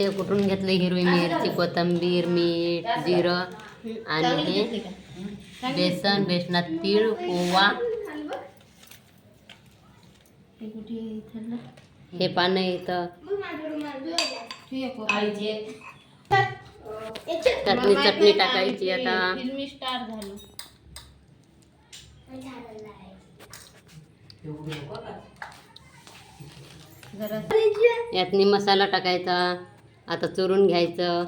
हे कुठून घेतलं? हिरवी मिरची कोथिंबीर मीठ जिरं आणि हे बेसन बेसनात तीळ ओवा. हे पानं इथं. चटणी चटणी टाकायची आता. यातनी मसाला टाकायचा. आता चुरून घ्यायचं.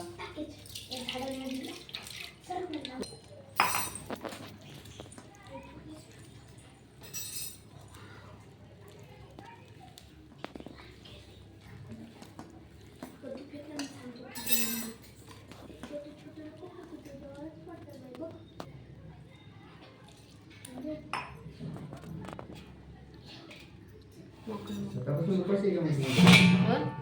सकाळपासून उपाशी आहे का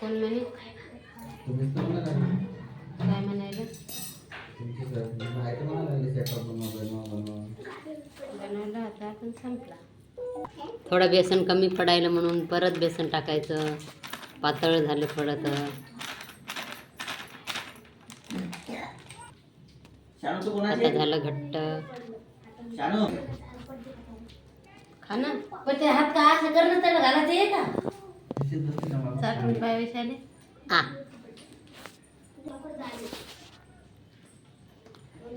कोण म्हणे? लागले. काय म्हणायला. बनवला होता पण संपला. थोडं बेसन कमी पडायला म्हणून परत बेसन टाकायचं. पातळ झालं थोडं तर. आता झालं घट्ट. खा ना? पण ते हात का असं करणं त्याला घालायचं आहे का? आ.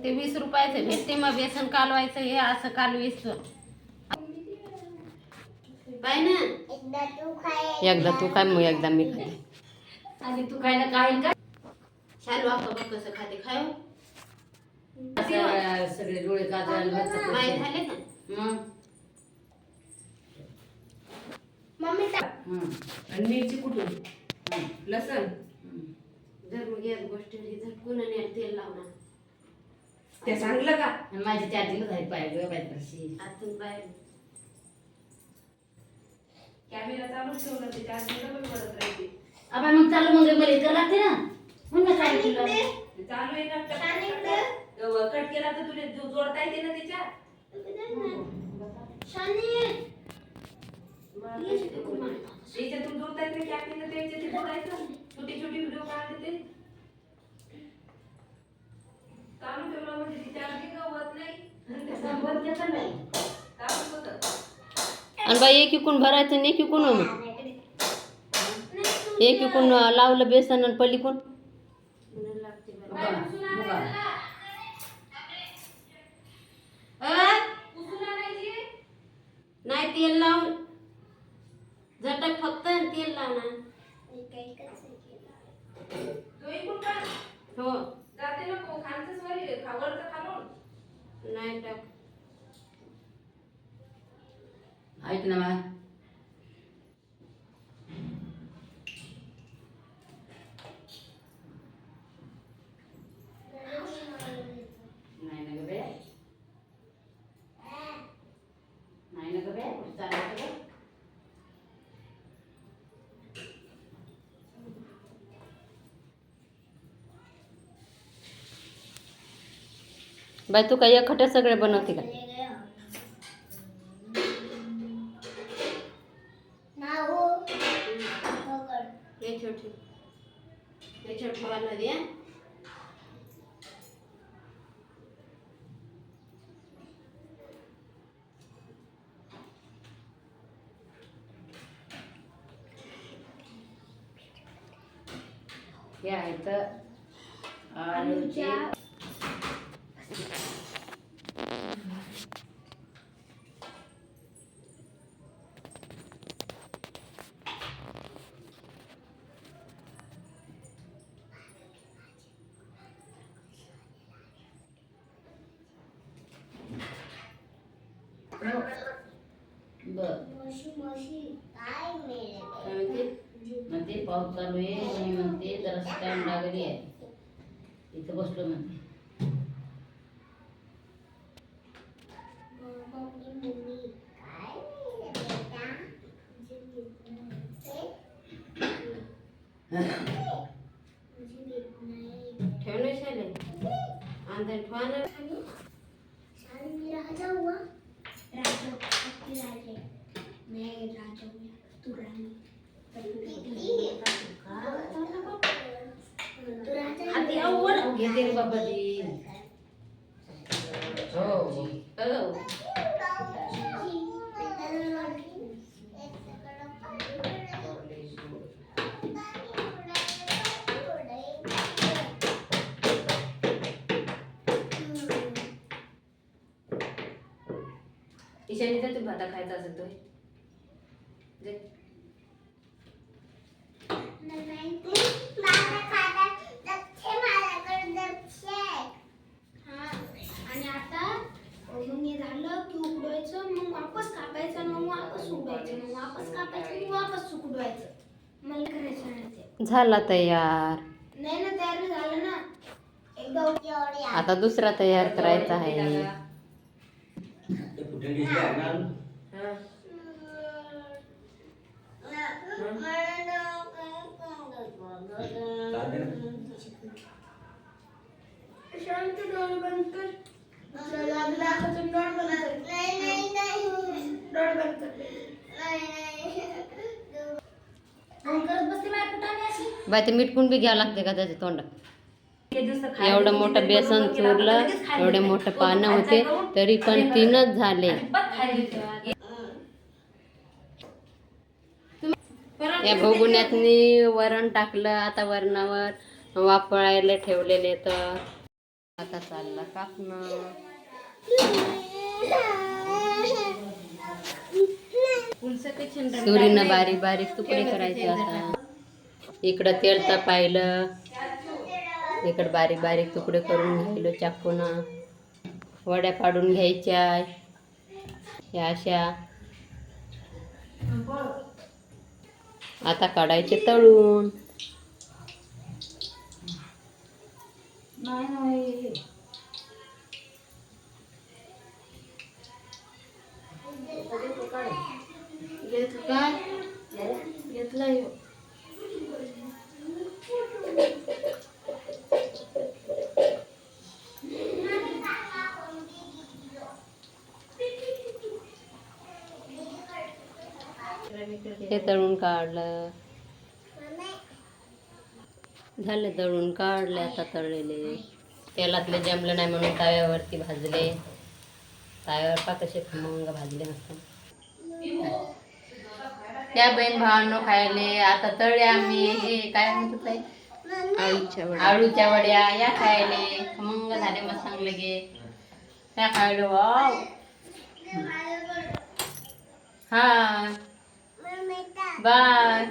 ते वीस रुपयाचं भेटते मग बेसन कालवायचं हे असं कालवीचं पाय ना? एकदा तू काय मग एकदा मी खाते. आणि तू खायला काय का? शालू आता बघ कसं खाते खाय सगळे डोळे काजळ माहीत झाले का? आणि मिरची कुठून? लसण? जर मग या गोष्टी झटकून आणि तेल लावणार? ते सांगलं का? माझी चार्जिंग झाली पाहिजे पाहिजे आतून बाहेर. कॅमेरा चालू ठेवला ते चार्जिंग पण पडत राहते आपण मग चालू मग मला इथं लागते ना. म्हणून चालू केलं चालू आहे ना कट केला तर तुला जोडता येते ना त्याच्यात ते जोडायचं छोटी छोटी व्हिडिओ काढते ते चालू ठेवला म्हणजे ती चार्जिंग होत नाही ते नाही होतं आणि बाई एक इकून भरायचं आणि एक इकून एक इकून लावलं बेसन आणि पलीकून? नाही तेल लावून. आणि तेल लावणार हो. नाही टाक. ऐक ना मा नाही ना ग बे नाही ना ग बे कुठं चालायचं ग? बाई तू काय एकखटे सगळे बनवते का? हे छोटी हे म्हणते? पाऊस चालू आहे आणि म्हणते जरा स्टँड लागली आहे. इथं बसलो म्हणते. ठेवणं शाले अंदर ठेवणार शाले मी राजा हुआ राजा पक्की राजे मैं राजा हुआ तू रानी तू राजा आती आओ बोल. ये तेरे बाबा जी ईशानी तर तू भाता खायचा असेल तो. आणि आता मग हे झालं की उकडवायचं मग वापस कापायचं मग वापस उकडायचं मग वापस कापायचं मग वापस उकडवायचं. मला करायचं नाही ते. झाला तयार. नाही ना तयार झालं ना. एकदा आता दुसरा तयार करायचा आहे. कुठे दिसले आणणार. चालते ना शांत डोळे बंद कर आपल्याला आपल्या हातातून डोळे बंद कर डोळे बंद कर मग करत बसते माझ्या कुठाने अशी? बाय ते मीठ बी घ्यावं लागते का त्याच्या तोंडात? एवढं मोठं बेसन चुरलं एवढे. मोठे पानं होते तरी पण तीनच झाले. या भोगुण्यातनी वरण टाकलं आता वरणावर वापरायला ठेवलेले तर आता चाललं कापणं. सुरीनं बारीक बारीक तुकडे करायचे आता. इकडं तेल पाहिलं. इकडं बारीक बारीक तुकडे करून घ्यायलो चाकून. वड्या पाडून घ्यायच्या. या अशा. आता काढायचे तळून. घेतलं. हे तळून काढलं. झालं तळून काढले आता तळलेले. तेलातले जमलं नाही म्हणून तव्यावरती भाजले. तव्यावर पा कसे खमंग भाजले मस्त. त्या बहीण भावांनो खायले. आता तळे आम्ही. हे काय म्हणतो ताई? आळूच्या वड्या. या खायले. खमंग झाले मस्त चांगले गे त्या खायले. वाव. हा. Bye.